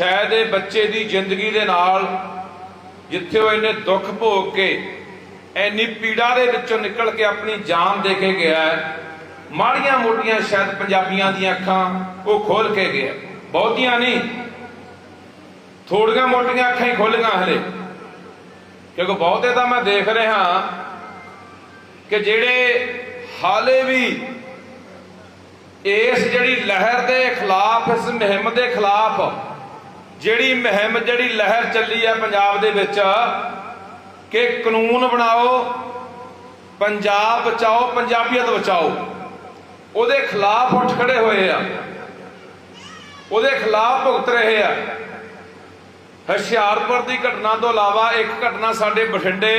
ਸ਼ਾਇਦ ਇਹ ਬੱਚੇ ਦੀ ਜ਼ਿੰਦਗੀ ਦੇ ਨਾਲ ਜਿੱਥੇ ਉਹ ਇਹਨੇ ਦੁੱਖ ਭੋਗ ਕੇ ਐਨੀ ਪੀੜਾ ਦੇ ਵਿੱਚੋਂ ਨਿਕਲ ਕੇ ਆਪਣੀ ਜਾਨ ਦੇ ਕੇ ਗਿਆ ਹੈ, ਮਾੜੀਆਂ ਮੋਟੀਆਂ ਸ਼ਾਇਦ ਪੰਜਾਬੀਆਂ ਦੀਆਂ ਅੱਖਾਂ ਉਹ ਖੋਲ ਕੇ ਗਿਆ ਬਹੁਤੀਆਂ ਨਹੀਂ, ਥੋੜੀਆਂ ਮੋਟੀਆਂ ਅੱਖਾਂ ਹੀ ਖੋਲੀਆਂ ਹਲੇ। ਕਿਉਂਕਿ ਬਹੁਤੇ ਤਾਂ ਮੈਂ ਦੇਖ ਰਿਹਾ ਕਿ ਜਿਹੜੇ ਹਾਲੇ ਵੀ ਇਸ ਜਿਹੜੀ ਲਹਿਰ ਦੇ ਖਿਲਾਫ, ਇਸ ਮੁਹਿੰਮ ਦੇ ਖਿਲਾਫ ਜਿਹੜੀ ਮੁਹਿੰਮ ਜਿਹੜੀ ਲਹਿਰ ਚੱਲੀ ਹੈ ਪੰਜਾਬ ਦੇ ਵਿੱਚ, ਕਿ ਕਾਨੂੰਨ ਬਣਾਓ, ਪੰਜਾਬ ਬਚਾਓ, ਪੰਜਾਬੀਅਤ ਬਚਾਓ, ਉਹਦੇ ਖਿਲਾਫ ਉੱਠ ਖੜੇ ਹੋਏ ਆ। ਉਹਦੇ ਖਿਲਾਫ ਭੁਗਤ ਰਹੇ ਆ। ਹੁਸ਼ਿਆਰਪੁਰ ਦੀ ਘਟਨਾ ਤੋਂ ਇਲਾਵਾ ਇੱਕ ਘਟਨਾ ਸਾਡੇ ਬਠਿੰਡੇ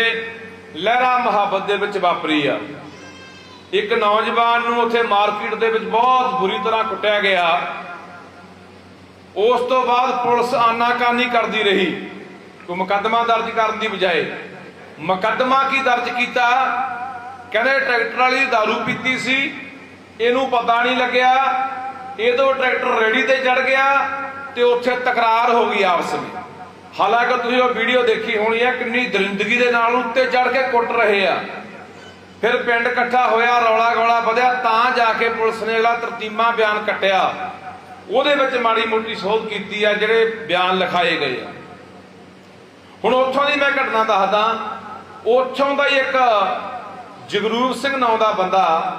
ਲਹਿਰਾ ਮੁਹੱਬਤ ਦੇ ਵਿੱਚ ਵਾਪਰੀ ਆ। ਇੱਕ ਨੌਜਵਾਨ ਨੂੰ ਉੱਥੇ ਮਾਰਕੀਟ ਦੇ ਵਿੱਚ ਬਹੁਤ ਬੁਰੀ ਤਰ੍ਹਾਂ ਕੁੱਟਿਆ ਗਿਆ। ਉਸ ਤੋਂ ਬਾਅਦ ਪੁਲਿਸ ਆਨਾਕਾਨੀ ਕਰਦੀ ਰਹੀ। ਕੋਈ ਮੁਕੱਦਮਾ ਦਰਜ ਕਰਨ ਦੀ ਬਜਾਏ ਮੁਕੱਦਮਾ ਕੀ ਦਰਜ ਕੀਤਾ? ਕਹਿੰਦੇ ਟਰੈਕਟਰ ਵਾਲੀ ਦਾਰੂ ਪੀਤੀ ਸੀ, ਇਹਨੂੰ ਪਤਾ ਨਹੀਂ ਲੱਗਿਆ ਇਹ ਟਰੈਕਟਰ ਰੇੜੀ ਤੇ ਚੜ ਗਿਆ ਤੇ ਉੱਥੇ ਤਕਰਾਰ ਹੋ ਗਈ ਆਪਸ ਵਿੱਚ। ਹਾਲਾਂਕਿ ਤੁਸੀਂ ਉਹ ਵੀਡੀਓ ਦੇਖੀ ਹੋਣੀ ਹੈ, ਕਿੰਨੀ ਦਰਿੰਦਗੀ ਦੇ ਨਾਲ ਉੱਤੇ ਚੜ ਕੇ ਕੁੱਟ ਰਹੇ ਆ। ਫਿਰ ਪਿੰਡ ਇਕੱਠਾ ਹੋਇਆ, ਰੌਲਾ ਗੌਲਾ ਵਧਿਆ, ਤਾਂ ਜਾ ਕੇ ਪੁਲਿਸ ਨੇ ਅਗਲਾ ਤਰਤੀਮਾ ਬਿਆਨ ਕੱਟਿਆ। ਉਹਦੇ ਵਿੱਚ ਮਾੜੀ ਮੋਟੀ ਸੋਧ ਕੀਤੀ ਆ, ਜਿਹੜੇ ਬਿਆਨ ਲਿਖਾਏ ਗਏ ਆ। ਹੁਣ ਉੱਥੋਂ ਦੀ ਮੈਂ ਘਟਨਾ ਦੱਸਦਾ, ਉੱਥੋਂ ਦਾ ਹੀ ਇੱਕ ਜਗਰੂਪ ਸਿੰਘ ਨਾਂ ਦਾ ਬੰਦਾ,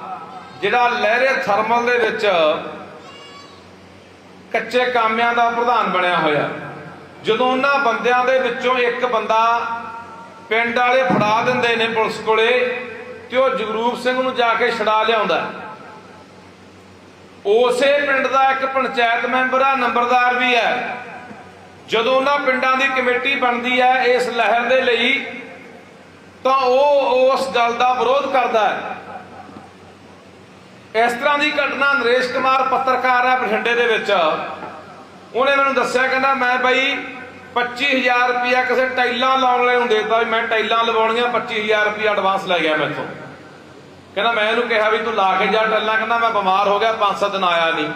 ਜਿਹੜਾ ਲਹਿਰੇ ਥਰਮਲ ਦੇ ਵਿੱਚ ਕੱਚੇ ਕਾਮਿਆਂ ਦਾ ਪ੍ਰਧਾਨ ਬਣਿਆ ਹੋਇਆ। ਜਦੋਂ ਉਹਨਾਂ ਬੰਦਿਆਂ ਦੇ ਵਿੱਚੋਂ ਇੱਕ ਬੰਦਾ ਪਿੰਡ ਵਾਲੇ ਫੜਾ ਦਿੰਦੇ ਨੇ ਪੁਲਿਸ ਕੋਲੇ, ਤੇ ਉਹ ਜਗਰੂਪ ਸਿੰਘ ਨੂੰ ਜਾ ਕੇ ਛਡਾ ਲਿਆਉਂਦਾ। ਉਸੇ ਪਿੰਡ ਦਾ ਇੱਕ ਪੰਚਾਇਤ ਮੈਂਬਰ ਆ, ਨੰਬਰਦਾਰ ਵੀ ਹੈ ਜਦੋਂ ਉਹਨਾਂ ਪਿੰਡਾਂ ਦੀ ਕਮੇਟੀ ਬਣਦੀ ਹੈ ਇਸ ਲਹਿਰ ਦੇ ਲਈ, ਤਾਂ ਉਹ ਉਸ ਗੱਲ ਦਾ ਵਿਰੋਧ ਕਰਦਾ ਹੈ। ਇਸ ਤਰ੍ਹਾਂ ਦੀ ਘਟਨਾ ਨਰੇਸ਼ ਕੁਮਾਰ ਪੱਤਰਕਾਰ ਹੈ ਬਠਿੰਡੇ ਦੇ ਵਿੱਚ। ਉਹਨੇ ਮੈਨੂੰ ਦੱਸਿਆ, ਕਹਿੰਦਾ, ਮੈਂ ਬਾਈ 25000 ਰੁਪਇਆ ਕਿਸੇ ਟਾਈਲਾਂ ਲਾਉਣ ਲਈ ਨੂੰ ਦੇਤਾ ਵੀ ਮੈਂ ਟਾਈਲਾਂ ਲਵਾਉਣੀਆਂ 25000 ਰੁਪਇਆ ਐਡਵਾਂਸ ਲੈ ਗਿਆ ਮੈਥੋਂ। ਕਹਿੰਦਾ ਮੈਂ ਇਹਨੂੰ ਕਿਹਾ ਵੀ ਤੂੰ ਲਾ ਕੇ ਜਾ ਟਾਈਲਾਂ ਕਹਿੰਦਾ ਮੈਂ ਬਿਮਾਰ ਹੋ ਗਿਆ 5-7 ਦਿਨ ਆਇਆ ਨਹੀਂ।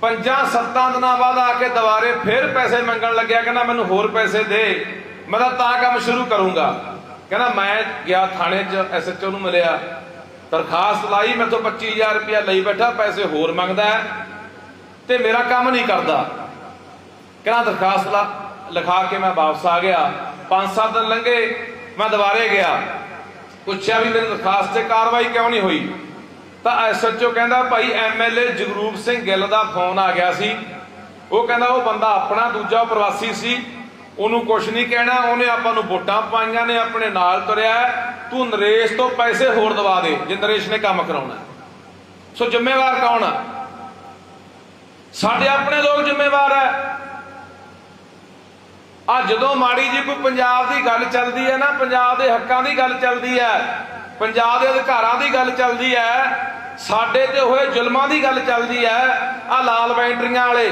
ਪੰਜਾਂ ਸੱਤਾਂ ਦਿਨਾਂ ਬਾਅਦ ਆ ਕੇ ਦੁਬਾਰੇ ਫਿਰ ਪੈਸੇ ਮੰਗਣ ਲੱਗਿਆ, ਕਹਿੰਦਾ ਮੈਨੂੰ ਹੋਰ ਪੈਸੇ ਦੇ। ਮੈਂ ਤਾਂ ਤਾਂ ਕੰਮ ਸ਼ੁਰੂ ਕਰੂੰਗਾ। ਕਹਿੰਦਾ ਮੈਂ ਗਿਆ ਥਾਣੇ 'ਚ ਐਸਐਚਓ ਨੂੰ ਮਿਲਿਆ। ਦਰਖਾਸਤ ਲਾਈ, ਮੈਥੋਂ 25000 ਰੁਪਇਆ ਲਈ ਬੈਠਾ, ਪੈਸੇ ਹੋਰ ਮੰਗਦਾ ਤੇ ਮੇਰਾ ਕੰਮ ਨਹੀਂ ਕਰਦਾ। ਕਹਿੰਦਾ ਦਰਖਾਸਤ ਲਾ, ਲਿਖਾ ਕੇ ਮੈਂ ਵਾਪਸ ਆ ਗਿਆ। ਪੰਜ ਸੱਤ ਦਿਨ ਲੰਘੇ, ਮੈਂ ਦੁਬਾਰੇ ਗਿਆ। ਪੁੱਛਿਆ ਵੀ ਮੇਰੀ ਦਰਖਾਸਤ ਤੇ ਕਾਰਵਾਈ ਕਿਉਂ ਨਹੀਂ ਹੋਈ? ਤਾਂ ਐਸਐਚਓ ਕਹਿੰਦਾ ਭਾਈ ਐਮਐਲਏ ਜਗਰੂਪ ਸਿੰਘ ਗਿੱਲ ਦਾ ਫੋਨ ਆ ਗਿਆ ਸੀ। ਉਹ ਕਹਿੰਦਾ ਉਹ ਬੰਦਾ ਆਪਣਾ ਦੂਜਾ ਪ੍ਰਵਾਸੀ ਸੀ। ਉਹਨੂੰ ਕੁਝ ਨਹੀਂ ਕਹਿਣਾ, ਉਹਨੇ ਆਪਾਂ ਨੂੰ ਵੋਟਾਂ ਪਾਈਆਂ ਨੇ, ਆਪਣੇ ਨਾਲ ਤੁਰਿਆ ਤੂੰ ਨਰੇਸ਼ ਤੋਂ ਪੈਸੇ ਹੋਰ ਦਵਾ ਦੇ, ਜੇ ਨਰੇਸ਼ ਨੇ ਕੰਮ ਕਰਾਉਣਾ ਸੋ ਜ਼ਿੰਮੇਵਾਰ ਕੌਣ ਆ? ਸਾਡੇ ਆਪਣੇ ਲੋਕ ਜ਼ਿੰਮੇਵਾਰ ਹੈ। ਆ ਜਦੋਂ ਮਾੜੀ ਜੀ ਕੋਈ ਪੰਜਾਬ ਦੀ ਗੱਲ ਚੱਲਦੀ ਹੈ ਨਾ, ਪੰਜਾਬ ਦੇ ਹੱਕਾਂ ਦੀ ਗੱਲ ਚੱਲਦੀ ਹੈ, ਪੰਜਾਬ ਦੇ ਅਧਿਕਾਰਾਂ ਦੀ ਗੱਲ ਚੱਲਦੀ ਹੈ, ਸਾਡੇ ਤੇ ਹੋਏ ਜ਼ੁਲਮਾਂ ਦੀ ਗੱਲ ਚੱਲਦੀ ਹੈ, ਆ ਲਾਲ ਬੈਂਟਰੀਆਂ ਵਾਲੇ।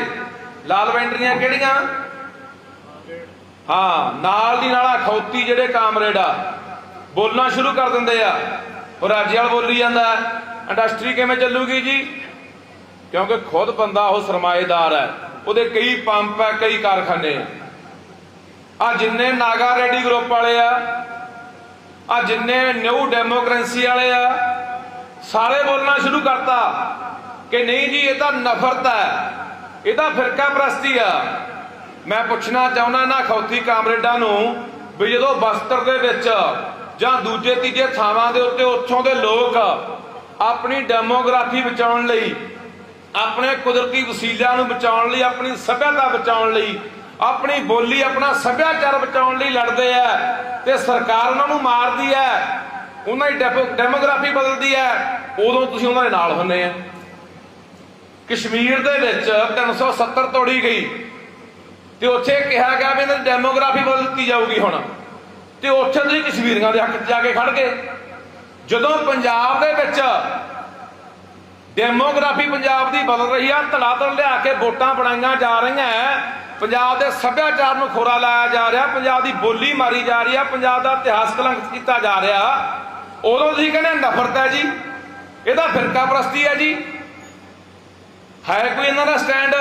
ਲਾਲ ਬੈਂਟਰੀਆਂ ਕਿਹੜੀਆਂ? ਹਾਂ, ਨਾਲ ਦੀ ਨਾਲ ਖੌਤੀ ਜਿਹੜੇ ਕਾਮਰੇਡ ਆ, ਬੋਲਣਾ ਸ਼ੁਰੂ ਕਰ ਦਿੰਦੇ ਆ। ਉਹ ਰਾਜੇਵਾਲ ਬੋਲੀ ਜਾਂਦਾ ਇੰਡਸਟਰੀ ਕਿਵੇਂ ਚੱਲੂਗੀ ਜੀ? ਕਿਉਂਕਿ ਖੁਦ ਬੰਦਾ ਉਹ ਸਰਮਾਏਦਾਰ ਹੈ। ਉਹਦੇ ਕਈ ਪੰਪ ਹੈ, ਕਈ ਕਾਰਖਾਨੇ। ਆ ਆ ਜਿੰਨੇ ਨਾਗਾ ਰੈਡੀ ਗਰੁੱਪ ਵਾਲੇ ਆ ਆ ਜਿੰਨੇ ਨਿਊ ਡੈਮੋਕ੍ਰੇਸੀ ਵਾਲੇ ਆ ਸਾਰੇ ਬੋਲਣਾ ਸ਼ੁਰੂ ਕਰਤਾ ਕਿ ਨਹੀਂ ਜੀ, ਇਹ ਤਾਂ ਨਫ਼ਰਤ ਹੈ, ਇਹ ਤਾਂ ਫਿਰਕਾ ਪ੍ਰਸਤੀ ਆ। ਮੈਂ ਪੁੱਛਣਾ ਚਾਹੁੰਦਾ ਨਾ ਖੌਤੀ ਕਾਮਰੇਡਾਂ ਨੂੰ ਵੀ ਜਦੋਂ ਬਸਤਰ ਦੇ ਵਿੱਚ ਜਾਂ ਦੂਜੇ ਤੀਜੇ ਥਾਵਾਂ ਦੇ ਉੱਤੇ ਉੱਥੋਂ ਦੇ ਲੋਕ ਆਪਣੀ ਡੈਮੋਗ੍ਰਾਫੀ ਬਚਾਉਣ ਲਈ, ਆਪਣੇ ਕੁਦਰਤੀ ਵਸੀਲਿਆਂ ਨੂੰ ਬਚਾਉਣ ਲਈ, ਆਪਣੀ ਸੱਭਿਅਤਾ ਬਚਾਉਣ ਲਈ ਆਪਣੀ ਬੋਲੀ, ਆਪਣਾ ਸੱਭਿਆਚਾਰ ਬਚਾਉਣ ਲਈ ਲੜਦੇ ਆ ਤੇ ਸਰਕਾਰ ਉਹਨਾਂ ਨੂੰ ਮਾਰਦੀ ਹੈ ਉਹਨਾਂ ਦੀ ਡੈਮੋਗ੍ਰਾਫੀ ਬਦਲਦੀ ਹੈ ਉਦੋਂ ਤੁਸੀਂ ਉਹਨਾਂ ਦੇ ਨਾਲ ਹੁੰਨੇ ਆ। ਕਸ਼ਮੀਰ ਦੇ ਵਿੱਚ 370 ਤੋੜੀ ਗਈ ਤੇ ਉੱਥੇ ਕਿਹਾ ਗਿਆ ਵੀ ਇਹਨਾਂ ਦੀ ਡੈਮੋਗ੍ਰਾਫੀ ਬਦਲ ਦਿੱਤੀ ਜਾਊਗੀ ਹੁਣ। ਤੇ ਉੱਥੇ ਤੁਸੀਂ ਕਸ਼ਮੀਰੀਆਂ ਦੇ ਹੱਕ 'ਚ ਜਾ ਕੇ ਖੜ ਗਏ। ਜਦੋਂ ਪੰਜਾਬ ਦੇ ਵਿੱਚ ਡੈਮੋਗ੍ਰਾਫੀ ਪੰਜਾਬ ਦੀ ਬਦਲ ਰਹੀ ਆ ਤਲਾਤਲ ਲਿਆ ਕੇ ਵੋਟਾਂ ਬਣਾਈਆਂ ਜਾ ਰਹੀਆਂ ਪੰਜਾਬ ਦੇ ਸੱਭਿਆਚਾਰ ਨੂੰ ਖੋਰਾ ਲਾਇਆ ਜਾ ਰਿਹਾ, ਪੰਜਾਬ ਦੀ ਬੋਲੀ ਮਾਰੀ ਜਾ ਰਹੀ ਹੈ, ਪੰਜਾਬ ਦਾ ਇਤਿਹਾਸ ਕਲੰਕ ਕੀਤਾ ਜਾ ਰਿਹਾ। ਉਦੋਂ ਤੁਸੀਂ ਕਹਿੰਦੇ ਨਫ਼ਰਤ ਹੈ ਜੀ, ਇਹਦਾ ਫਿਰਕਾ ਪ੍ਰਸਤੀ ਹੈ ਜੀ। ਹੈ ਕੋਈ ਇਹਨਾਂ ਦਾ ਸਟੈਂਡ?